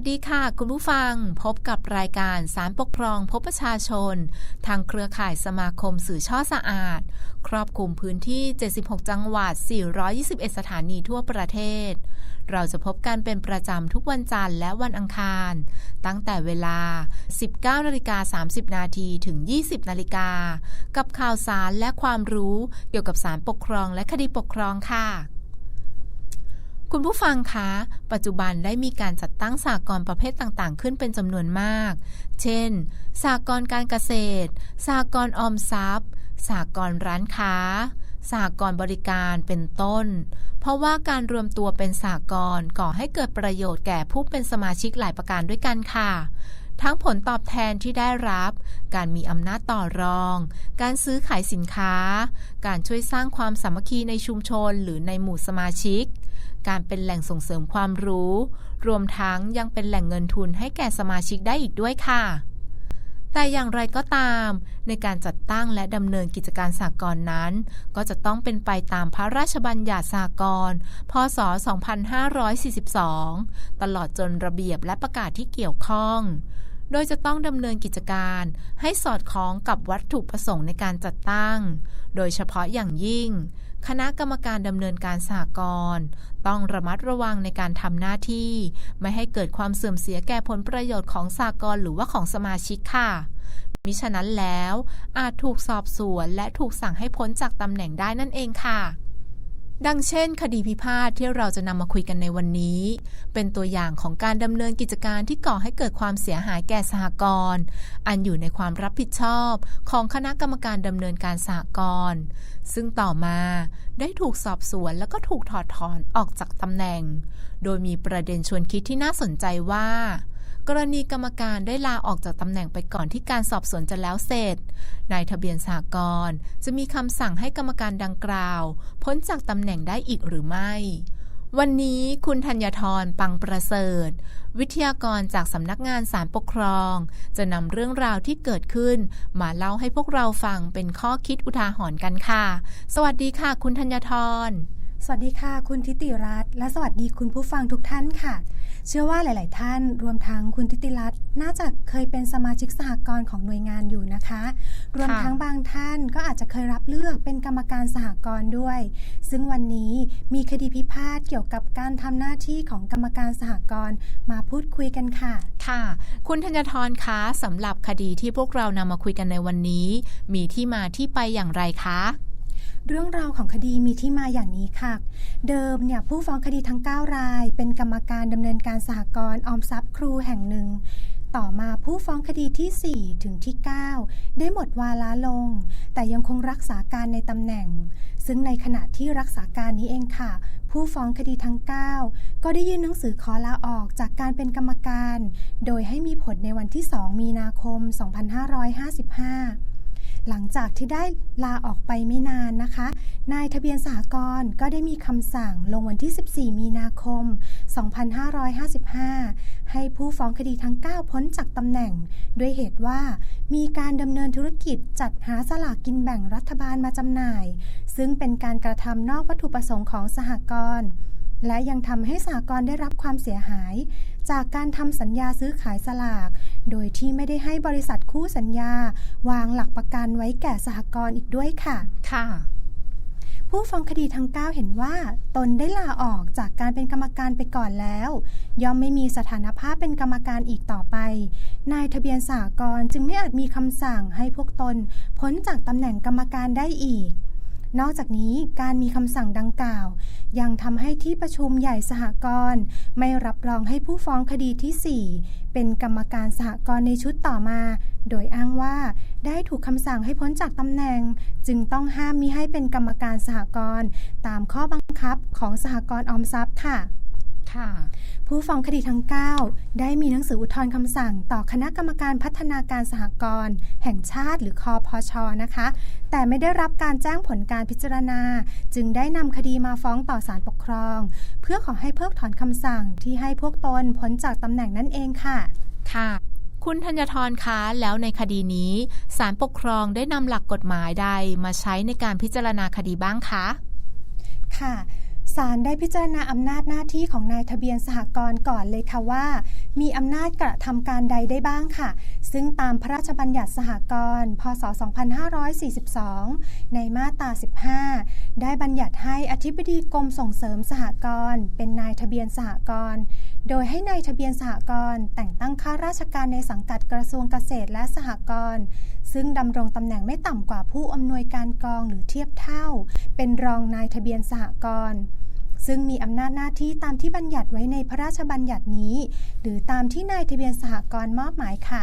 สวัสดีค่ะ คุณผู้ฟังพบกับรายการสารปกครองพบประชาชน ทางเครือข่ายสมาคมสื่อช่อสะอาด ครอบคลุมพื้นที่ 76 จังหวัด 421 สถานีทั่วประเทศ เราจะพบกันเป็นประจำทุกวันจันทร์และวันอังคาร ตั้งแต่เวลา 19นาฬิกา30 นาทีถึง 20นาฬิกากับข่าวสารและความรู้เกี่ยวกับสารปกครองและคดีปกครองค่ะ คุณผู้ฟังคะ ปัจจุบันได้มีการจัดตั้งสากลประเภทต่างๆ ขึ้นเป็นจำนวนมาก เช่น สากลการเกษตร สากลออมทรัพย์ สากลร้านค้า สากลบริการเป็นต้น เพราะว่าการรวมตัวเป็นสากลก่อให้เกิดประโยชน์แก่ผู้เป็นสมาชิกหลายประการด้วยกันค่ะทั้งผลตอบแทนที่ได้รับ การมีอำนาจต่อรอง การซื้อขายสินค้า การช่วยสร้างความสามัคคีในชุมชนหรือในหมู่สมาชิก การเป็นแหล่งส่งเสริมความรู้ รวมทั้งยังเป็นแหล่งเงินทุนให้แก่สมาชิกได้อีกด้วยค่ะ แต่อย่างไรก็ตาม ในการจัดตั้งและดำเนินกิจการสากลนั้น ก็จะต้องเป็นไปตามพระราชบัญญัติสากลพศ 2542 ตลอดจนระเบียบและประกาศที่เกี่ยวข้องโดยจะต้องดำเนินกิจการให้สอดคล้องกับวัตถุประสงค์ในการจัดตั้ง โดยเฉพาะอย่างยิ่ง คณะกรรมการดำเนินการสหกรณ์ต้องระมัดระวังในการทำหน้าที่ ไม่ให้เกิดความเสื่อมเสียแก่ผลประโยชน์ของสหกรณ์หรือว่าของสมาชิกค่ะมิฉะนั้นแล้วอาจถูกสอบสวนและถูกสั่งให้พ้นจากตำแหน่งได้นั่นเองค่ะ ดังเช่น คดีพิพาทที่เราจะนำมาคุยกันในวันนี้ เป็นตัวอย่างของการดำเนินกิจการที่ก่อให้เกิดความเสียหายแก่สหกรณ์อันอยู่ในความรับผิดชอบของคณะกรรมการดำเนินการสหกรณ์ซึ่งต่อมาได้ถูกสอบสวนแล้วก็ถูกถอดถอนออกจากตำแหน่ง โดยมีประเด็นชวนคิดที่น่าสนใจว่า กรณีกรรมการได้ลาออกจากตำแหน่งไปก่อนที่การสอบสวนจะแล้วเสร็จ นายทะเบียนสากลจะมีคำสั่งให้กรรมการดังกล่าว พ้นจากตำแหน่งได้อีกหรือไม่ วันนี้คุณธัญทรปังประเสริฐ วิทยากรจากสำนักงานสารปกครอง จะนำเรื่องราวที่เกิดขึ้น มาเล่าให้พวกเราฟังเป็นข้อคิดอุทาหรณ์กันค่ะ สวัสดีค่ะ คุณธัญทรสวัสดีค่ะ คุณทิติรัตน์และสวัสดีคุณผู้ฟังทุกท่านค่ะ เชื่อว่าหลาย ๆ ท่านรวมทั้งคุณทิติรัตน์น่าจะเคยเป็นสมาชิกสหกรณ์ของหน่วยงานอยู่นะคะ รวมทั้งบางท่านก็อาจจะเคยรับเลือกเป็นกรรมการสหกรณ์ด้วย ซึ่งวันนี้มีคดีพิพาทเกี่ยวกับการทำหน้าที่ของกรรมการสหกรณ์มาพูดคุยกันค่ะ ค่ะ คุณธัญทรคะสำหรับคดีที่พวกเรานำมาคุยกันในวันนี้ มีที่มาที่ไปอย่างไรคะ เรื่องราวของคดีมีที่มาอย่างนี้ค่ะ เดิมเนี่ยผู้ฟ้องคดีทั้ง 9 ราย เป็นกรรมการดำเนินการสหกรณ์ออมทรัพย์ครูแห่งหนึ่ง ต่อมาผู้ฟ้องคดีที่ 4 ถึงที่ 9 ได้หมดวาระลง แต่ยังคงรักษาการในตำแหน่ง ซึ่งในขณะที่รักษาการนี้เองค่ะ ผู้ฟ้องคดีทั้ง 9 ก็ได้ยื่นหนังสือขอลาออกจากการเป็นกรรมการ โดยให้มีผลในวันที่ 2 มีนาคม 2555 หลังจากที่ได้ลาออกไปไม่นานนะคะ นายทะเบียนสหกรณ์ก็ได้มีคำสั่งลงวันที่ 14 มีนาคม 2555 ให้ผู้ฟ้องคดีทั้ง 9 พ้นจากตำแหน่ง ด้วยเหตุว่ามีการดำเนินธุรกิจจัดหาสลากกินแบ่งรัฐบาลมาจำหน่าย ซึ่งเป็นการกระทำนอกวัตถุประสงค์ของสหกรณ์และยังทำให้สหกรณ์ได้รับความเสียหาย จากการทำสัญญาซื้อขายสลากโดยที่ไม่ได้ให้บริษัทคู่สัญญา วางหลักประกันไว้แก่สหกรณ์อีกด้วยค่ะ ค่ะผู้ฟ้องคดีทั้ง 9 เห็นว่า ตนได้ลาออกจากการเป็นกรรมการไปก่อนแล้ว ย่อมไม่มีสถานภาพเป็นกรรมการอีกต่อไป นายทะเบียนสหกรณ์จึงไม่อาจมีคำสั่งให้พวกตนพ้นจากตำแหน่งกรรมการได้อีก นอกจากนี้การมีคำสั่งดังกล่าว ยังทำให้ที่ประชุมใหญ่สหกรณ์ไม่รับรองให้ผู้ฟ้องคดีที่ 4 เป็นกรรมการสหกรณ์ในชุดต่อมา โดยอ้างว่าได้ถูกคำสั่งให้พ้นจากตำแหน่ง จึงต้องห้ามมิให้เป็นกรรมการสหกรณ์ตามข้อบังคับของสหกรณ์ออมทรัพย์ค่ะค่ะ ผู้ฟ้องคดีทั้ง 9 ได้มีหนังสืออุทธรณ์คำสั่ง ต่อคณะกรรมการพัฒนาการสหกรณ์แห่งชาติหรือคอพอชนะคะ แต่ไม่ได้รับการแจ้งผลการพิจารณา จึงได้นำคดีมาฟ้องต่อศาลปกครอง เพื่อขอให้เพิกถอนคำสั่งที่ให้พวกตนพ้นจากตำแหน่งนั่นเองค่ะ ค่ะคุณธัญทรคะแล้วในคดีนี้ศาลปกครองได้นำหลักกฎหมายใดมาใช้ในการพิจารณาคดีบ้างคะ ค่ะ ศาลได้พิจารณาอำนาจหน้าที่ของนายทะเบียนสหกรณ์ก่อนเลยค่ะว่า มีอำนาจกระทำการใดได้บ้างค่ะ ซึ่งตามพระราชบัญญัติสหกรณ์พศ 2542 ในมาตรา 15 ได้บัญญัติให้อธิบดีกรมส่งเสริมสหกรณ์เป็นนายทะเบียนสหกรณ์โดยให้นายทะเบียนสหกรณ์แต่งตั้งข้าราชการในสังกัดกระทรวงเกษตรและสหกรณ์ซึ่งดำรงตำแหน่งไม่ต่ำกว่าผู้อำนวยการกองหรือเทียบเท่า เป็นรองนายทะเบียนสหกรณ์ ซึ่งมีอำนาจหน้าที่ตามที่บัญญัติไว้ในพระราชบัญญัตินี้ หรือตามที่นายทะเบียนสหกรณ์มอบหมายค่ะ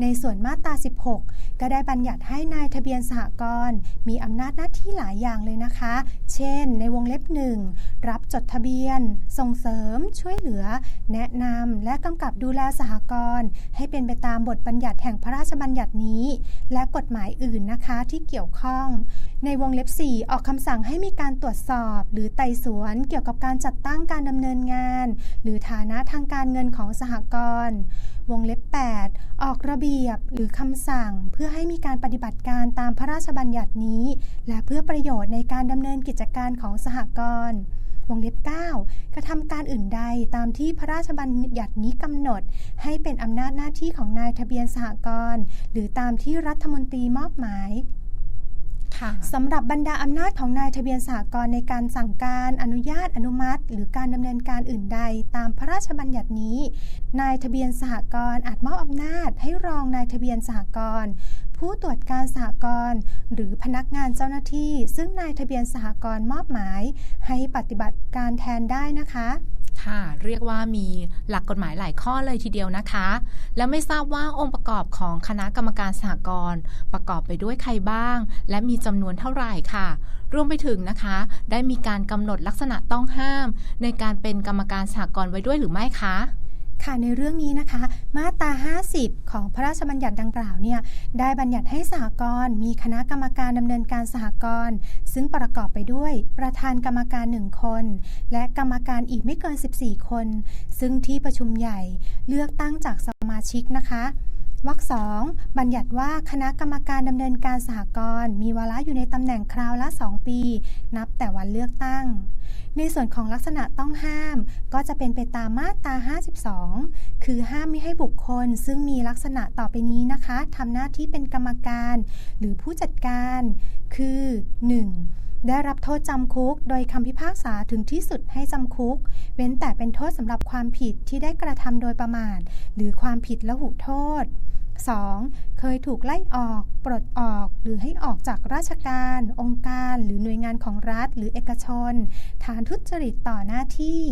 ในส่วนมาตรา 16 ก็ได้บัญญัติให้นายทะเบียนสหกรณ์มีอำนาจหน้าที่หลายอย่างเลยนะคะ เช่น ในวงเล็บหนึ่งรับจดทะเบียน ส่งเสริม ช่วยเหลือ แนะนำและกำกับดูแลสหกรณ์ให้เป็นไปตามบทบัญญัติแห่งพระราชบัญญัตินี้ และกฎหมายอื่นนะคะที่เกี่ยวข้อง ในวงเล็บ 4 ออกคำสั่งให้มีการตรวจสอบ หรือไต่สวนเกี่ยวกับการจัดตั้งการดำเนินงาน หรือฐานะทางการเงินของสหกรณ์วงเล็บ 8 ออกระเบียบหรือคำสั่ง เพื่อให้มีการปฏิบัติการตามพระราชบัญญัตินี้ และเพื่อประโยชน์ในการดำเนินกิจการของสหกรณ์วงเล็บ 9 กระทำการอื่นใดตามที่พระราชบัญญัตินี้กำหนด ให้เป็นอำนาจหน้าที่ของนายทะเบียนสหกรณ์หรือตามที่รัฐมนตรีมอบหมาย สำหรับบรรดาอำนาจของนายทะเบียนสหกรณ์ในการสั่งการอนุญาตอนุมัติ หรือการดำเนินการอื่นใดตามพระราชบัญญัตินี้ นายทะเบียนสหกรณ์อาจมอบอำนาจให้รองนายทะเบียนสหกรณ์ผู้ตรวจการสหกรณ์หรือพนักงานเจ้าหน้าที่ ซึ่งนายทะเบียนสหกรณ์มอบหมาย ให้ปฏิบัติการแทนได้นะคะ ค่ะ เรียกว่ามีหลักกฎหมายหลายข้อเลยทีเดียวนะคะ และไม่ทราบว่าองค์ประกอบของคณะกรรมการสหกรณ์ประกอบไปด้วยใครบ้าง และมีจำนวนเท่าไหร่ค่ะ รวมไปถึงนะคะ ได้มีการกำหนดลักษณะต้องห้าม ในการเป็นกรรมการสหกรณ์ไว้ด้วยหรือไม่คะ ค่ะในเรื่องนี้นะคะ มาตรา 50 ของพระราชบัญญัติดังกล่าวเนี่ยได้บัญญัติให้สหกรณ์มีคณะกรรมการดำเนินการสหกรณ์ซึ่งประกอบไปด้วยประธานกรรมการ 1 คน และกรรมการอีกไม่เกิน 14 คน ซึ่งที่ประชุมใหญ่เลือกตั้งจากสมาชิกนะคะ วรรคสองบัญญัติว่าคณะกรรมการดำเนินการสหกรณ์มีวาระอยู่ในตำแหน่งคราวละ 2 ปี นับแต่วันเลือกตั้ง ในส่วนของลักษณะต้องห้าม ก็จะเป็นไปตามมาตรา 52 คือห้ามไม่ให้บุคคล ซึ่งมีลักษณะต่อไปนี้นะคะทำหน้าที่เป็นกรรมการ หรือผู้จัดการ คือ 1. ได้รับโทษจำคุก โดยคำพิพากษาถึงที่สุดให้จำคุก เว้นแต่เป็นโทษสำหรับความผิดที่ได้กระทำโดยประมาท หรือความผิดละหุโทษ 2. เคยถูกไล่ออก ปลดออก หรือให้ออกจากราชการ องค์การ หรือหน่วยงานของรัฐ หรือเอกชน ฐานทุจริตต่อหน้าที่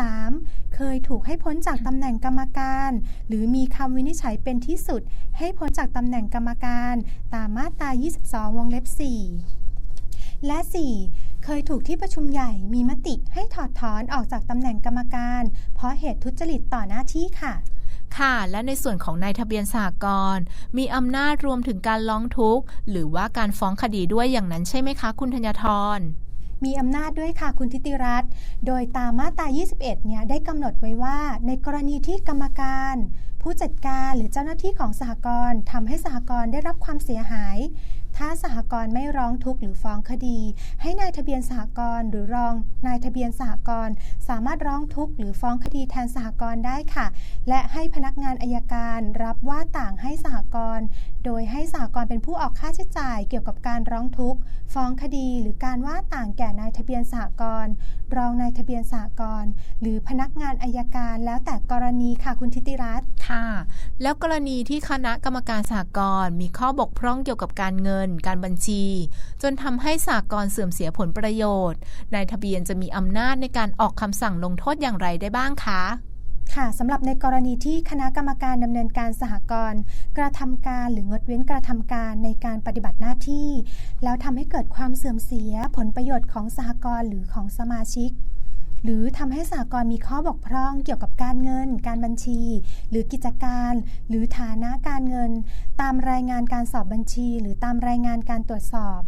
3. เคยถูกให้พ้นจากตำแหน่งกรรมการ หรือมีคำวินิจฉัยเป็นที่สุด ให้พ้นจากตำแหน่งกรรมการ ตามมาตรา 22 วงเล็บ 4 และ 4. เคยถูกที่ประชุมใหญ่มีมติให้ถอดถอนออกจากตำแหน่งกรรมการ เพราะเหตุทุจริตต่อหน้าที่ค่ะ ค่ะ และในส่วนของนายทะเบียนสหกรณ์มีอำนาจรวมถึงการร้องทุกข์ หรือว่าการฟ้องคดีด้วยอย่างนั้นใช่ไหมคะ คุณธัญทรมีอำนาจด้วยค่ะคุณทิติรัตน์ โดยตามมาตรา 21 เนี่ยได้กำหนดไว้ว่า ในกรณีที่กรรมการ ผู้จัดการหรือเจ้าหน้าที่ของสหกรณ์ทำให้สหกรณ์ได้รับความเสียหาย ถ้าสหกรณ์ไม่ร้องทุกข์หรือฟ้องคดี ให้นายทะเบียนสหกรณ์หรือรองนายทะเบียนสหกรณ์สามารถร้องทุกข์หรือฟ้องคดีแทนสหกรณ์ได้ค่ะ และให้พนักงานอายการรับว่าต่างให้สหกรณ์โดยให้สหกรณ์เป็นผู้ออกค่าใช้จ่ายเกี่ยวกับการร้องทุกข์ฟ้องคดี หรือการว่าต่างแก่นายทะเบียนสหกรณ์รองนายทะเบียนสหกรณ์หรือพนักงานอายการแล้วแต่กรณีค่ะคุณทิติรัตน์ค่ะ แล้วกรณีที่คณะกรรมการสหกรณ์มีข้อบกพร่องเกี่ยวกับการเงินการบัญชี จนทำให้สหกรณ์เสื่อมเสียผลประโยชน์ นายทะเบียนจะมีอำนาจในการออกคำสั่งลงโทษอย่างไรได้บ้างคะค่ะสำหรับในกรณีที่คณะกรรมการดำเนินการสหกรณ์กระทำการหรืองดเว้นกระทำการในการปฏิบัติหน้าที่ แล้วทำให้เกิดความเสื่อมเสียผลประโยชน์ของสหกรณ์หรือของสมาชิก หรือทำให้สหกรณ์มีข้อบกพร่องเกี่ยวกับการเงิน การบัญชี หรือกิจการ หรือฐานะการเงิน ตามรายงานการสอบบัญชี หรือตามรายงานการตรวจสอบ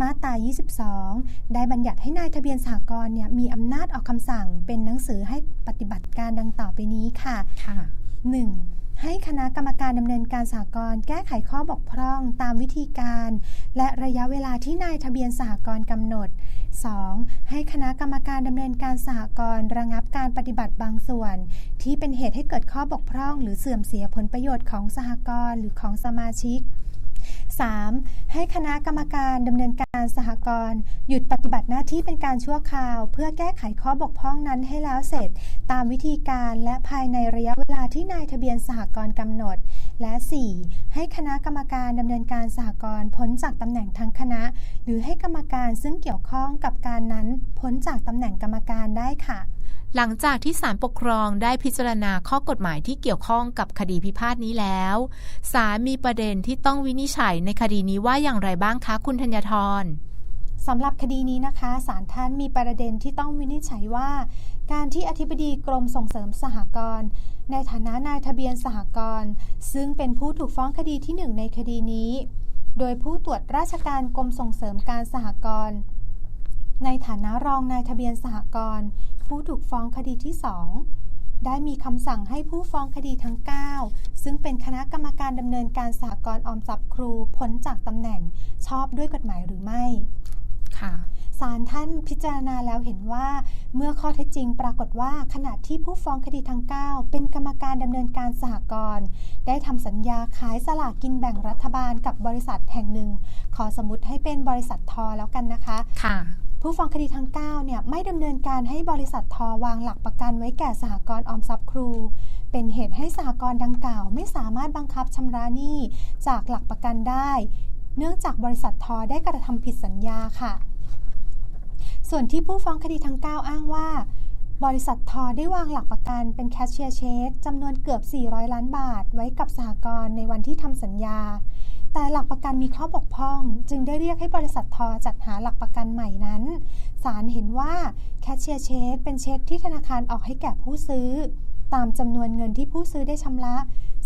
มาตรา 22 ได้บัญญัติให้นายทะเบียนสหกรณ์เนี่ยมีอำนาจออกคำสั่งเป็นหนังสือให้ปฏิบัติการดังต่อไปนี้ค่ะ ค่ะ 1. ให้คณะกรรมการดำเนินการสหกรณ์แก้ไขข้อบกพร่องตามวิธีการ และระยะเวลาที่นายทะเบียนสหกรณ์กำหนด 2. ให้คณะกรรมการดำเนินการสหกรณ์ระงับการปฏิบัติบางส่วน ที่เป็นเหตุให้เกิดข้อบกพร่อง หรือเสื่อมเสียผลประโยชน์ของสหกรณ์หรือของสมาชิก 3. ให้คณะกรรมการดำเนินการสหกรณ์หยุดปฏิบัติหน้าที่เป็นการชั่วคราว เพื่อแก้ไขข้อบกพร่องนั้นให้แล้วเสร็จ ตามวิธีการและภายในระยะเวลาที่นายทะเบียนสหกรณ์กำหนด และ 4. ให้คณะกรรมการดำเนินการสหกรณ์พ้นจากตำแหน่งทั้งคณะ หรือให้กรรมการซึ่งเกี่ยวข้องกับการนั้นพ้นจากตำแหน่งกรรมการได้ค่ะ หลังจากที่ศาลปกครองได้พิจารณาข้อกฎหมายที่เกี่ยวข้องกับคดีพิพาทนี้แล้วศาลมีประเด็นที่ต้องวินิจฉัยในคดีนี้ว่าอย่างไรบ้างคะคุณธัญทรสำหรับคดีนี้นะคะศาลท่านมีประเด็นที่ต้องวินิจฉัยว่า การที่อธิบดีกรมส่งเสริมสหกรณ์ในฐานะนายทะเบียนสหกรณ์ซึ่งเป็นผู้ถูกฟ้องคดีที่หนึ่งในคดีนี้ โดยผู้ตรวจราชการกรมส่งเสริมการสหกรณ์ในฐานะรองนายทะเบียนสหกรณ์ ผู้ถูกฟ้องคดีที่สองได้มีคำสั่งให้ผู้ฟ้องคดีทั้ง 9 ซึ่งเป็นคณะกรรมการดำเนินการสหกรณ์ออมทรัพย์ครูพ้นจากตำแหน่งชอบด้วยกฎหมายหรือไม่ค่ะศาลท่านพิจารณาแล้วเห็นว่า เมื่อข้อเท็จจริงปรากฏว่าขณะที่ผู้ฟ้องคดีทั้ง 9 เป็นกรรมการดำเนินการสหกรณ์ได้ทำสัญญาขายสลากกินแบ่งรัฐบาลกับบริษัทแห่งหนึ่ง ขอสมมติให้เป็นบริษัททอแล้วกันนะคะ ค่ะ ผู้ฟ้องคดีทั้ง9เนี่ยไม่ดำเนินการให้บริษัททอวางหลักประกันไว้แก่สหกรณ์ออมทรัพย์ครู เป็นเหตุให้สหกรณ์ดังกล่าว ไม่สามารถบังคับชำระหนี้จากหลักประกันได้ เนื่องจากบริษัททอได้กระทำผิดสัญญาค่ะ ส่วนที่ผู้ฟ้องคดีทั้ง 9 อ้างว่าบริษัททอได้วางหลักประกันเป็นแคชเชียร์เช็คจำนวนเกือบ 400 ล้านบาท ไว้กับสหกรณ์ในวันที่ทำสัญญา แต่หลักประกันมีข้อบกพร่อง จึงได้เรียกให้บริษัททอจัดหาหลักประกันใหม่นั้นศาลเห็นว่าแคชเชียร์เช็คเป็นเช็คที่ธนาคารออกให้แก่ผู้ซื้อ ตามจำนวนเงินที่ผู้ซื้อได้ชำระ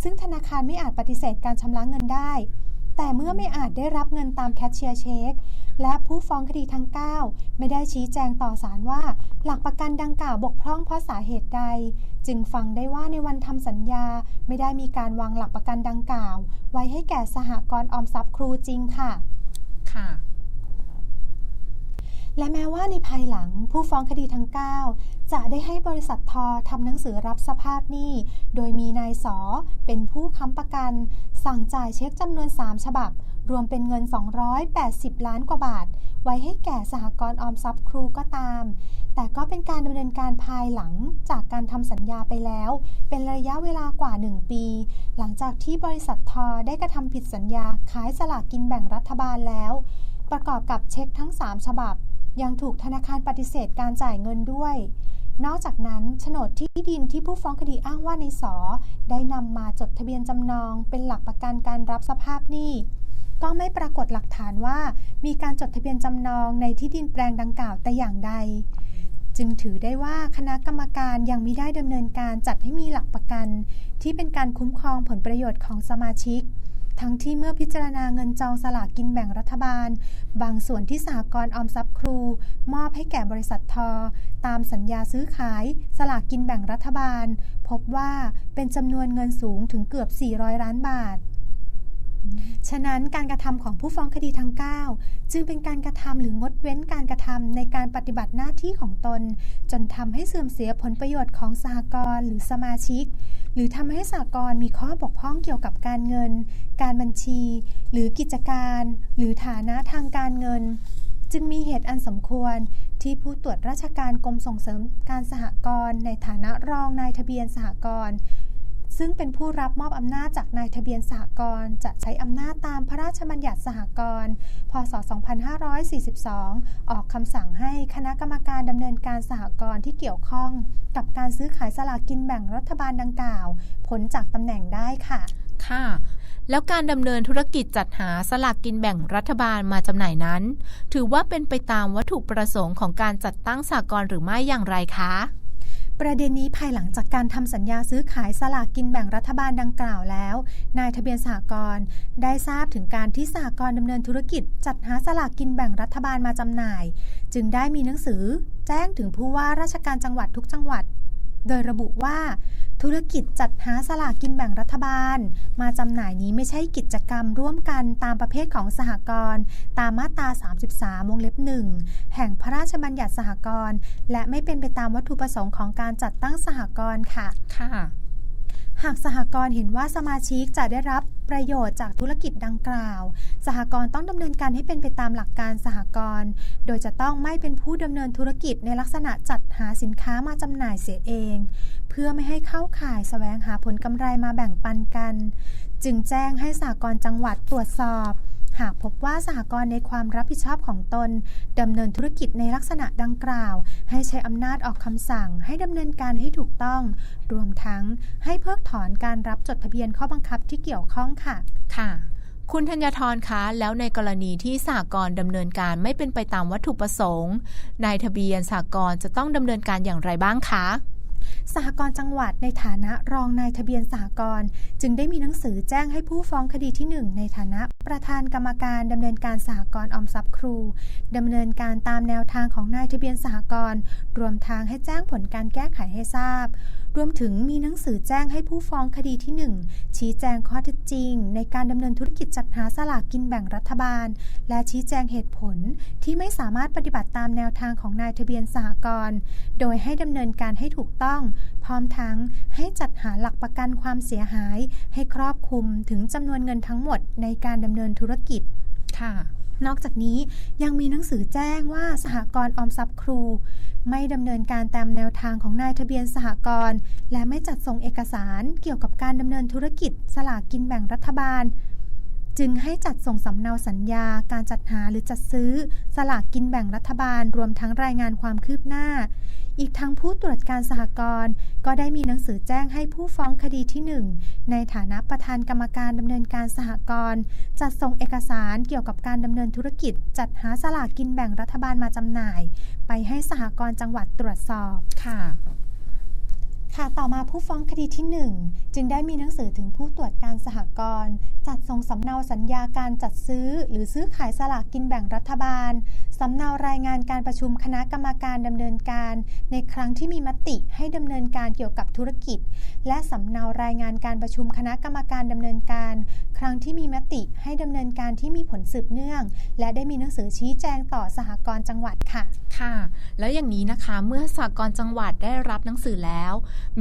ซึ่งธนาคารไม่อาจปฏิเสธการชำระเงินได้ แต่เมื่อไม่อาจได้รับเงินตามแคชเชียร์เช็คและผู้ฟ้องคดีทั้ง 9 ไม่ได้ชี้แจงต่อศาลว่า หลักประกันดังกล่าวบกพร่องเพราะสาเหตุใด จึงฟังได้ว่าในวันทำสัญญาไม่ได้มีการวางหลักประกันดังกล่าว ไว้ให้แก่สหกรณ์ออมทรัพย์ครูจริงค่ะ ค่ะ และแม้ว่าในภายหลังผู้ฟ้องคดีทั้ง 9 จะได้ให้บริษัททอทำหนังสือรับสภาพหนี้ โดยมีนายสอเป็นผู้ค้ำประกัน สั่งจ่ายเช็คจำนวน 3 ฉบับ รวมเป็นเงิน 280 ล้านกว่าบาท ไว้ให้แก่สหกรณ์ออมทรัพย์ครูก็ตาม แต่ก็เป็นการดำเนินการภายหลังจากการทำสัญญาไปแล้ว เป็นระยะเวลากว่า 1 ปี หลังจากที่บริษัททอได้กระทำผิดสัญญาขายสลากกินแบ่งรัฐบาลแล้ว ประกอบกับเช็คทั้ง 3 ฉบับ ยังถูกธนาคารปฏิเสธการจ่ายเงินด้วย นอกจากนั้นโฉนดที่ดินที่ผู้ฟ้องคดีอ้างว่าในสอได้นำมาจดทะเบียนจำนอง เป็นหลักประกันการรับสภาพหนี้ก็ไม่ปรากฏหลักฐานว่ามีการจดทะเบียนจำนองในที่ดินแปลงดังกล่าวแต่อย่างใด จึงถือได้ว่าคณะกรรมการยังไม่ได้ดำเนินการจัดให้มีหลักประกัน ที่เป็นการคุ้มครองผลประโยชน์ของสมาชิก ทั้งที่เมื่อพิจารณาเงินจองสลากกินแบ่งรัฐบาล บางส่วนที่สหกรณ์ออมทรัพย์ครู มอบให้แก่บริษัททอ ตามสัญญาซื้อขายสลากกินแบ่งรัฐบาล พบว่าเป็นจำนวนเงินสูงถึงเกือบ 400 ล้านบาท ฉะนั้นการกระทำของผู้ฟ้องคดีทั้ง 9 จึงเป็นการกระทำหรืองดเว้นการกระทำในการปฏิบัติหน้าที่ของตน จนทำให้เสื่อมเสียผลประโยชน์ของสหกรณ์หรือสมาชิก หรือทำให้สหกรณ์มีข้อบกพร่องเกี่ยวกับการเงิน การบัญชี หรือกิจการ หรือฐานะทางการเงิน จึงมีเหตุอันสมควรที่ผู้ตรวจราชการกรมส่งเสริมการสหกรณ์ในฐานะรองนายทะเบียนสหกรณ์ ซึ่งเป็นผู้รับมอบอำนาจจากนายทะเบียนสหกรณ์จะใช้อำนาจตามพระราชบัญญัติสหกรณ์ พศ 2542 ออกคำสั่งให้คณะกรรมการดำเนินการสหกรณ์ที่เกี่ยวข้องกับการซื้อขายสลากกินแบ่งรัฐบาลดังกล่าวพ้นจากตำแหน่งได้ค่ะ ค่ะแล้วการดำเนินธุรกิจจัดหาสลากกินแบ่งรัฐบาลมาจำหน่ายนั้น ถือว่าเป็นไปตามวัตถุประสงค์ของการจัดตั้งสากลหรือไม่อย่างไรคะ ประเด็นนี้ภายหลังจากการทำสัญญาซื้อขายสลากกินแบ่งรัฐบาลดังกล่าวแล้ว นายทะเบียนสหกรณ์ได้ทราบถึงการที่สหกรณ์ดำเนินธุรกิจ จัดหาสลากกินแบ่งรัฐบาลมาจำหน่าย จึงได้มีหนังสือ แจ้งถึงผู้ว่าราชการจังหวัดทุกจังหวัด โดยระบุว่า ธุรกิจจัดหาสลากกินแบ่งรัฐบาล มาจำหน่ายนี้ไม่ใช่กิจกรรมร่วมกันตามประเภทของสหกรณ์ตามมาตรา 33 วงเล็บหนึ่งแห่งพระราชบัญญัติสหกรณ์และไม่เป็นไปตามวัตถุประสงค์ของการจัดตั้งสหกรณ์ค่ะ ค่ะ หากสหกรณ์เห็นว่าสมาชิกจะได้รับประโยชน์จากธุรกิจดังกล่าว สหกรณ์ต้องดำเนินการให้เป็นไปตามหลักการสหกรณ์ โดยจะต้องไม่เป็นผู้ดำเนินธุรกิจในลักษณะจัดหาสินค้ามาจำหน่ายเสียเอง เพื่อไม่ให้เข้าข่ายแสวงหาผลกำไรมาแบ่งปันกัน จึงแจ้งให้สหกรณ์จังหวัดตรวจสอบ หากพบว่าสหกรณ์ในความรับผิดชอบของตนดำเนินธุรกิจในลักษณะดังกล่าว ให้ใช้อำนาจออกคำสั่ง ให้ดำเนินการให้ถูกต้อง รวมทั้งให้เพิกถอนการรับจดทะเบียนข้อบังคับที่เกี่ยวข้องค่ะ ค่ะคุณธัญทรคะ แล้วในกรณีที่สหกรณ์ดำเนินการไม่เป็นไปตามวัตถุประสงค์ นายทะเบียนสหกรณ์จะต้องดำเนินการอย่างไรบ้างคะ สหกรณ์จังหวัดในฐานะรองนายทะเบียนสหกรณ์จึงได้มีหนังสือแจ้งให้ผู้ฟ้องคดีที่ 1 ในฐานะประธานกรรมการดำเนินการสหกรณ์ออมทรัพย์ครูดำเนินการตามแนวทางของนายทะเบียนสหกรณ์รวมทางให้แจ้งผลการแก้ไขให้ทราบรวมถึงมีหนังสือแจ้งให้ผู้ฟ้องคดีที่ 1 ชี้แจงข้อเท็จจริง ในการดำเนินธุรกิจจัดหาสลากกินแบ่งรัฐบาล และชี้แจงเหตุผลที่ไม่สามารถปฏิบัติตามแนวทางของนายทะเบียนสหกรณ์โดยให้ดำเนินการให้ถูกต้อง พร้อมทั้งให้จัดหาหลักประกันความเสียหาย ให้ครอบคลุมถึงจำนวนเงินทั้งหมดในการดำเนินธุรกิจค่ะนอกจากนี้ยังมีหนังสือแจ้งว่าสหกรณ์ออมทรัพย์ครู ไม่ดำเนินการตามแนวทางของนายทะเบียนสหกรณ์และไม่จัดส่งเอกสารเกี่ยวกับการดำเนินธุรกิจสลากกินแบ่งรัฐบาล จึงให้จัดส่งสำเนาสัญญา การจัดหาหรือจัดซื้อ สลากกินแบ่งรัฐบาลรวมทั้งรายงานความคืบหน้า อีกทั้งผู้ตรวจการสหกรณ์ก็ได้มีหนังสือแจ้งให้ผู้ฟ้องคดีที่ 1 ในฐานะประธานกรรมการดำเนินการสหกรณ์จัดส่งเอกสารเกี่ยวกับการดำเนินธุรกิจ จัดหาสลากกินแบ่งรัฐบาลมาจำหน่าย ไปให้สหกรณ์จังหวัดตรวจสอบค่ะ ค่ะต่อมาผู้ฟ้องคดีที่ 1 จึงได้มีหนังสือถึงผู้ตรวจการสหกรณ์จัดส่งสำเนาสัญญาการจัดซื้อ หรือซื้อขายสลากกินแบ่งรัฐบาลสำเนารายงานการประชุมคณะกรรมการดำเนินการ ในครั้งที่มีมติให้ดำเนินการเกี่ยวกับธุรกิจ และสำเนารายงานการประชุมคณะกรรมการดำเนินการ ครั้งที่มีมติให้ดำเนินการที่มีผลสืบเนื่อง และได้มีหนังสือชี้แจงต่อสหกรณ์จังหวัดค่ะ ค่ะ แล้วอย่างนี้นะคะเมื่อสหกรณ์จังหวัดได้รับหนังสือแล้ว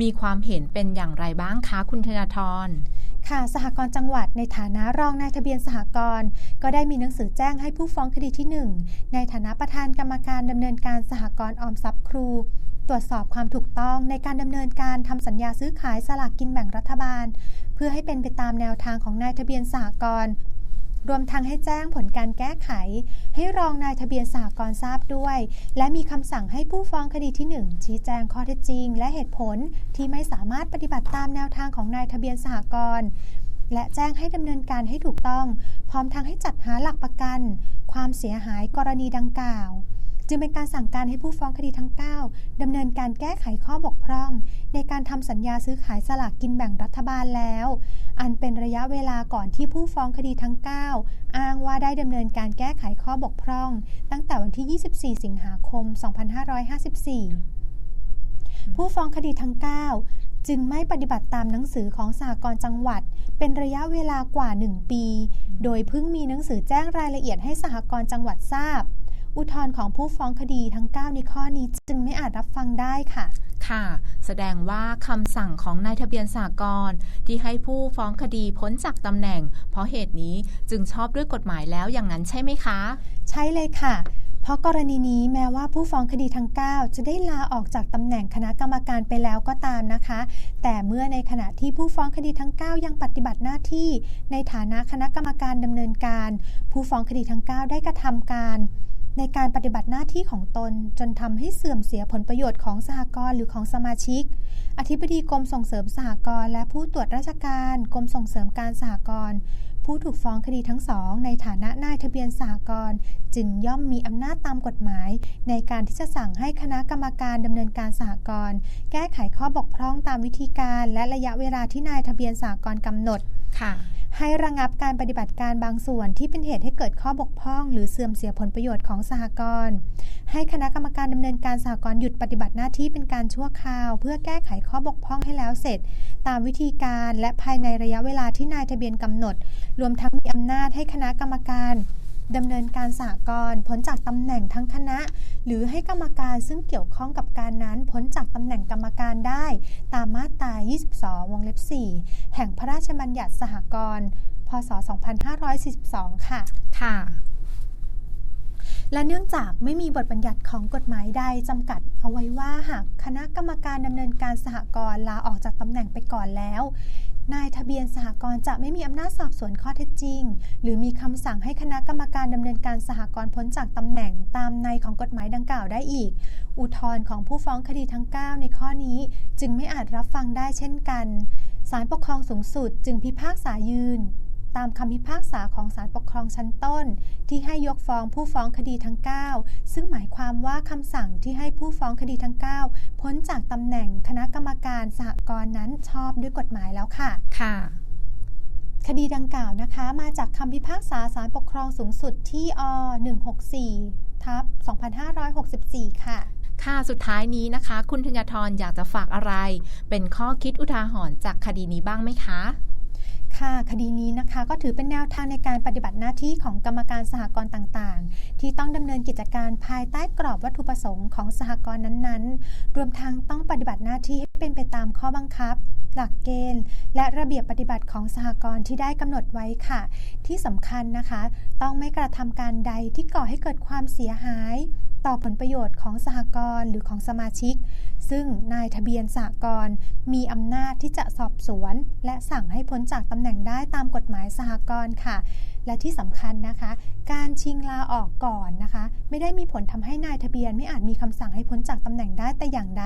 มีความเห็นเป็นอย่างไรบ้างคะคุณธนาธรค่ะสหกรณ์จังหวัดในฐานะรองนายทะเบียนสหกรณ์ก็ได้มีหนังสือแจ้งให้ผู้ฟ้องคดีที่ 1 ในฐานะประธานกรรมการดำเนินการสหกรณ์ออมทรัพย์ครู ตรวจสอบความถูกต้องในการดำเนินการทำสัญญาซื้อขายสลากกินแบ่งรัฐบาล เพื่อให้เป็นไปตามแนวทางของนายทะเบียนสหกรณ์รวมทั้งให้แจ้งผลการแก้ไข ให้รองนายทะเบียนสหกรณ์ทราบด้วย และมีคำสั่งให้ผู้ฟ้องคดีที่ 1 ชี้แจงข้อเท็จจริง และเหตุผลที่ไม่สามารถปฏิบัติตามแนวทางของนายทะเบียนสหกรณ์และแจ้งให้ดำเนินการให้ถูกต้อง พร้อมทั้งให้จัดหาหลักประกัน ความเสียหายกรณีดังกล่าว จึงเป็นการสั่งการให้ผู้ฟ้องคดีทั้ง 9ดำเนินการแก้ไขข้อบกพร่อง ในการทำสัญญาซื้อขายสลากกินแบ่งรัฐบาลแล้ว อันเป็นระยะเวลาก่อนที่ผู้ฟ้องคดีทั้ง 9 อ้างว่าได้ดำเนินการแก้ไขข้อบกพร่อง ตั้งแต่วันที่ 24 สิงหาคม 2554 ผู้ฟ้องคดีทั้ง 9จึงไม่ปฏิบัติตามหนังสือของสหกรณ์จังหวัด เป็นระยะเวลากว่า 1 ปี โดยเพิ่งมีหนังสือแจ้งรายละเอียดให้สหกรณ์จังหวัดทราบ อุทธรณ์ของผู้ฟ้องคดีทั้ง 9 ในข้อนี้จึงไม่อาจรับฟังได้ค่ะค่ะ แสดงว่าคำสั่งของนายทะเบียนสากลที่ให้ผู้ฟ้องคดีพ้นจากตำแหน่ง เพราะเหตุนี้จึงชอบด้วยกฎหมายแล้วอย่างนั้นใช่ไหมคะ ใช่เลยค่ะ เพราะกรณีนี้แม้ว่าผู้ฟ้องคดีทั้ง 9 จะได้ลาออกจากตำแหน่งคณะกรรมการไปแล้วก็ตามนะคะ แต่เมื่อในขณะที่ผู้ฟ้องคดีทั้ง 9 ยังปฏิบัติหน้าที่ ในฐานะคณะกรรมการดำเนินการ ผู้ฟ้องคดีทั้ง 9 ได้กระทำการ ในการปฏิบัติหน้าที่ของตนจนทำให้เสื่อมเสียผลประโยชน์ของสหกรณ์หรือของสมาชิก อธิบดีกรมส่งเสริมสหกรณ์และผู้ตรวจราชการกรมส่งเสริมการสหกรณ์ผู้ถูกฟ้องคดีทั้งสอง ในฐานะนายทะเบียนสหกรณ์จึงย่อมมีอำนาจตามกฎหมาย ในการที่จะสั่งให้คณะกรรมการดำเนินการสหกรณ์แก้ไขข้อบกพร่องตามวิธีการ และระยะเวลาที่นายทะเบียนสหกรณ์กำหนดค่ะ ให้ระงับการปฏิบัติการบางส่วนที่เป็นเหตุให้เกิดข้อบกพร่อง หรือเสื่อมเสียผลประโยชน์ของสหกรณ์ ให้คณะกรรมการดำเนินการสหกรณ์หยุดปฏิบัติหน้าที่เป็นการชั่วคราว เพื่อแก้ไขข้อบกพร่องให้แล้วเสร็จ ตามวิธีการและภายในระยะเวลาที่นายทะเบียนกำหนด รวมทั้งมีอำนาจให้คณะกรรมการ ดำเนินการสหกรณ์พ้นจากตำแหน่งทั้งคณะ หรือให้กรรมการซึ่งเกี่ยวข้องกับการนั้นพ้นจากตำแหน่งกรรมการได้ ตามมาตรา 22 วงเล็บ 4 แห่งพระราชบัญญัติสหกรณ์พศ 2542 ค่ะ ค่ะและเนื่องจากไม่มีบทบัญญัติของกฎหมายใดจำกัด เอาไว้ว่าหากคณะกรรมการดำเนินการสหกรณ์ลาออกจากตำแหน่งไปก่อนแล้ว นายทะเบียนสหกรณ์จะไม่มีอำนาจสอบสวนข้อเท็จจริง หรือมีคำสั่งให้คณะกรรมการดำเนินการสหกรณ์พ้นจากตำแหน่งตามในของกฎหมายดังกล่าวได้อีก อุทธรณ์ของผู้ฟ้องคดีทั้ง 9 ในข้อนี้ จึงไม่อาจรับฟังได้เช่นกันศาลปกครองสูงสุดจึงพิพากษายืน ตามคำพิพากษาของศาลปกครองชั้นต้น ที่ให้ยกฟ้องผู้ฟ้องคดีทั้ง 9 ซึ่งหมายความว่าคำสั่งที่ให้ผู้ฟ้องคดีทั้ง 9 พ้นจากตำแหน่งคณะกรรมการสหกรณ์นั้นชอบด้วยกฎหมายแล้วค่ะ ค่ะคดีดังกล่าวนะคะ มาจากคำพิพากษาศาลปกครองสูงสุดที่อ164ทับ2564 ค่ะ ค่ะ สุดท้ายนี้นะคะ คุณธัญทรอยากจะฝากอะไร เป็นข้อคิดอุทาหรณ์จากคดีนี้บ้างไหมคะ ค่ะ คดีนี้นะคะก็ถือเป็นแนวทางในการปฏิบัติหน้าที่ของกรรมการสหกรณ์ต่างๆ ที่ต้องดำเนินกิจการภายใต้กรอบวัตถุประสงค์ของสหกรณ์นั้นๆ รวมทั้งต้องปฏิบัติหน้าที่ให้เป็นไปตามข้อบังคับ หลักเกณฑ์ และระเบียบปฏิบัติของสหกรณ์ที่ได้กำหนดไว้ค่ะ ที่สำคัญนะคะ ต้องไม่กระทำการใดที่ก่อให้เกิดความเสียหาย ต่อผลประโยชน์ของสหกรณ์หรือของสมาชิก ซึ่งนายทะเบียนสหกรณ์มีอำนาจที่จะสอบสวน และสั่งให้พ้นจากตำแหน่งได้ตามกฎหมายสหกรณ์ค่ะ และที่สำคัญนะคะ การชิงลาออกก่อนนะคะ ไม่ได้มีผลทำให้นายทะเบียนไม่อาจมีคำสั่งให้พ้นจากตำแหน่งได้แต่อย่างใด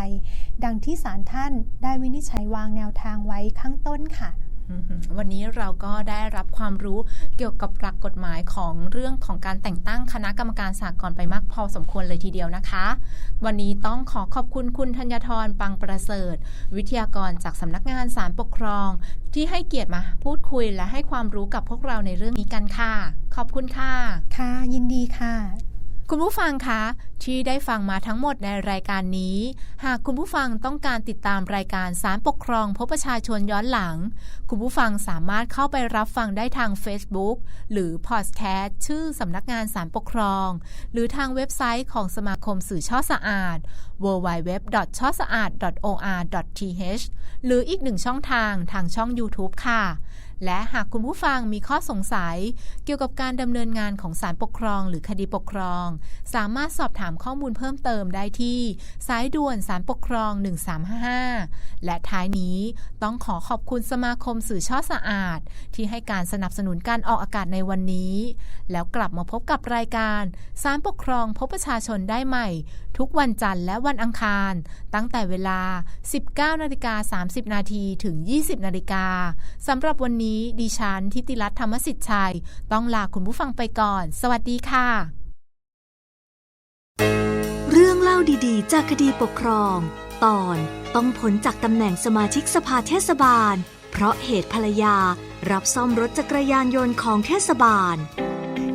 ดังที่ศาลท่านได้วินิจฉัยวางแนวทางไว้ข้างต้นค่ะ วันนี้เราก็ได้รับความรู้เกี่ยวกับหลักกฎหมายของเรื่องของการแต่งตั้งคณะกรรมการสากลไปมากพอสมควรเลยทีเดียวนะคะ วันนี้ต้องขอขอบคุณคุณธัญทรปังประเสริฐ วิทยากรจากสำนักงานสารปกครอง ที่ให้เกียรติมาพูดคุยและให้ความรู้กับพวกเราในเรื่องนี้กันค่ะ ขอบคุณค่ะ ค่ะ ยินดีค่ะ คุณผู้ฟังคะที่ได้ฟังมาทั้งหมดในรายการนี้ หากคุณผู้ฟังต้องการติดตามรายการสารปกครองพบประชาชนย้อนหลัง คุณผู้ฟังสามารถเข้าไปรับฟังได้ทาง Facebook หรือพอดแคสต์ชื่อสำนักงานสารปกครอง หรือทางเว็บไซต์ของสมาคมสื่อช่อสะอาด www. ช่อสะอาด or.th หรืออีกหนึ่งช่องทางทางช่อง YouTube ค่ะ และหากคุณผู้ฟังมีข้อสงสัย เกี่ยวกับการดำเนินงานของศาลปกครอง หรือคดีปกครอง สามารถสอบถามข้อมูลเพิ่มเติมได้ที่ สายด่วนศาลปกครอง 1355 และท้ายนี้ต้องขอขอบคุณสมาคมสื่อช่อสะอาด ที่ให้การสนับสนุนการออกอากาศในวันนี้ แล้วกลับมาพบกับรายการสารปกครองพบประชาชนได้ใหม่ทุกวันจันทร์และวันอังคาร ตั้งแต่เวลา 19นาฬิกา30 นาทีถึง 20นาฬิกาสำหรับวันนี้ดิฉันทิติรัตน์ธรรมสิทธิ์ชัย ต้องลาคุณผู้ฟังไปก่อน สวัสดีค่ะ เรื่องเล่าดีๆ จากคดีปกครอง ตอนต้องพ้นจากตำแหน่งสมาชิกสภาเทศบาล เพราะเหตุภรรยารับซ่อมรถจักรยานยนต์ของเทศบาล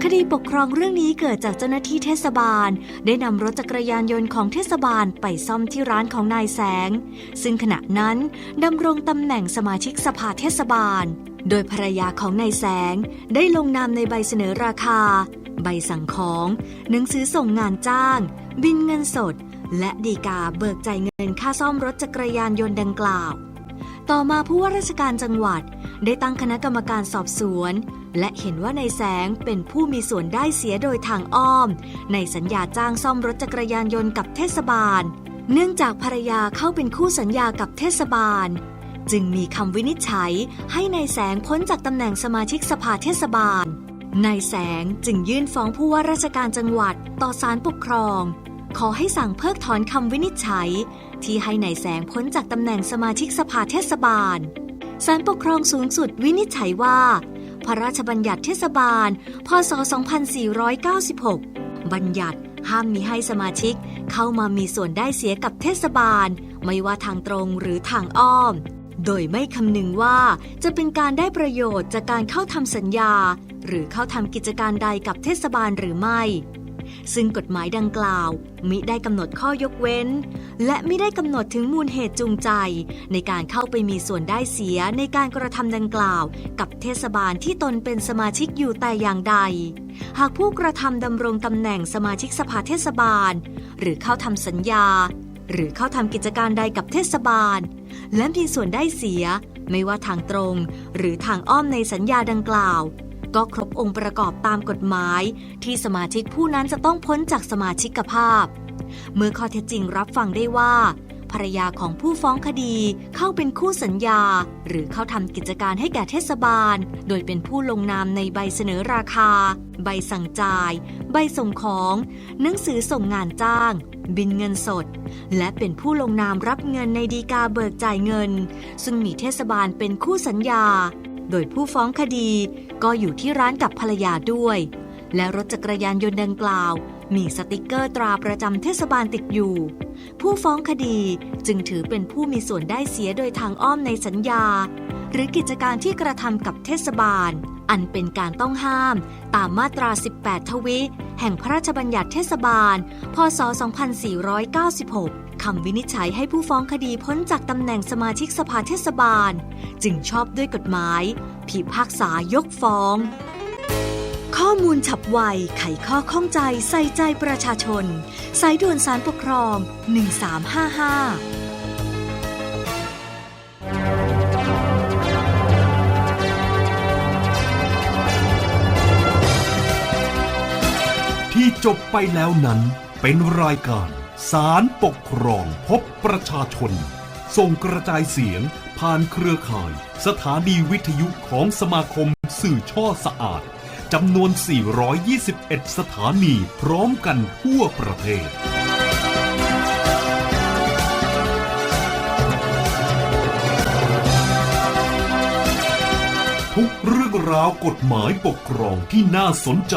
คดีปกครองเรื่องนี้เกิดจากเจ้าหน้าที่เทศบาล ได้นำรถจักรยานยนต์ของเทศบาลไปซ่อมที่ร้านของนายแสง ซึ่งขณะนั้นดำรงตำแหน่งสมาชิกสภาเทศบาล โดยภรรยาของนายแสงได้ลงนามในใบเสนอราคา ใบสั่งของ หนังสือส่งงานจ้าง บินเงินสด และดีกาเบิกจ่ายเงินค่าซ่อมรถจักรยานยนต์ดังกล่าว ต่อมาผู้ว่าราชการจังหวัดได้ตั้งคณะกรรมการสอบสวน และเห็นว่านายแสงเป็นผู้มีส่วนได้เสียโดยทางอ้อม ในสัญญาจ้างซ่อมรถจักรยานยนต์กับเทศบาล เนื่องจากภรรยาเข้าเป็นคู่สัญญากับเทศบาล จึงมีคำวินิจฉัยให้ในายแสงพ้นจากตำแหน่งสมาชิกสภาเทศบาลนายแสงจึงยื่นฟ้องผู้ว่าราชการจังหวัดต่อศาลปกครอง ขอให้สั่งเพิกถอนคำวินิจฉัย ที่ให้นายแสงพ้นจากตำแหน่งสมาชิกสภาเทศบาลศาลปกครองสูงสุดวินิจฉัยว่า พระราชบัญญัติเทศบาล พศ 2496 บัญญัติห้ามมีให้สมาชิกเข้ามามีส่วนได้เสียกับเทศบาล ไม่ว่าทางตรงหรือทางอ้อม โดยไม่คำนึงว่าจะเป็นการได้ประโยชน์จากการเข้าทำสัญญา หรือเข้าทำกิจการใดกับเทศบาลหรือไม่ ซึ่งกฎหมายดังกล่าวมิได้กำหนดข้อยกเว้น และม่ได้กำหนดถึงมูลเหตุจูงใจ ในการเข้าไปมีส่วนได้เสียในการกระทำดังกล่าว กับเทศบาลที่ตนเป็นสมาชิกอยู่แต่อย่างใด หากผู้กระทำดำรงตำแหน่งสมาชิกสภาเทศบาล หรือเข้าทำสัญญา หรือเข้าทำกิจการใดกับเทศบาล และมีส่วนได้เสีย ไม่ว่าทางตรง หรือทางอ้อมในสัญญาดังกล่าว ก็ครบองค์ประกอบตามกฎหมาย ที่สมาชิกผู้นั้นจะต้องพ้นจากสมาชิกภาพ เมื่อข้อเท็จจริงรับฟังได้ว่า ภรรยาของผู้ฟ้องคดีเข้าเป็นคู่สัญญา หรือเข้าทำกิจการให้แก่เทศบาล โดยเป็นผู้ลงนามในใบเสนอราคา ใบสั่งจ่าย ใบส่งของ หนังสือส่งงานจ้าง บินเงินสด และเป็นผู้ลงนามรับเงินในดีกาเบิกจ่ายเงิน ซึ่งมีเทศบาลเป็นคู่สัญญา โดยผู้ฟ้องคดีก็อยู่ที่ร้านกับภรรยาด้วย และรถจักรยานยนต์ดังกล่าว มีสติกเกอร์ตราประจำเทศบาลติดอยู่ ผู้ฟ้องคดีจึงถือเป็นผู้มีส่วนได้เสียโดยทางอ้อมในสัญญา หรือกิจการที่กระทำกับเทศบาล อันเป็นการต้องห้ามตามมาตรา 18 ทวิ แห่งพระราชบัญญัติเทศบาล พศ 2496 คำวินิจฉัยให้ผู้ฟ้องคดีพ้นจากตำแหน่งสมาชิกสภาเทศบาล จึงชอบด้วยกฎหมาย พิพากษายกฟ้อง ข้อมูลฉับไว ไขข้อข้องใจใส่ใจประชาชน สายด่วนสารปกครอง 1355ที่จบไปแล้วนั้นเป็นรายการ สารปกครองพบประชาชน ส่งกระจายเสียงผ่านเครือข่าย สถานีวิทยุของสมาคมสื่อช่อสะอาดจำนวน 421 สถานีพร้อมกันทั่วประเทศ ทุกเรื่องราวกฎหมายปกครองที่น่าสนใจ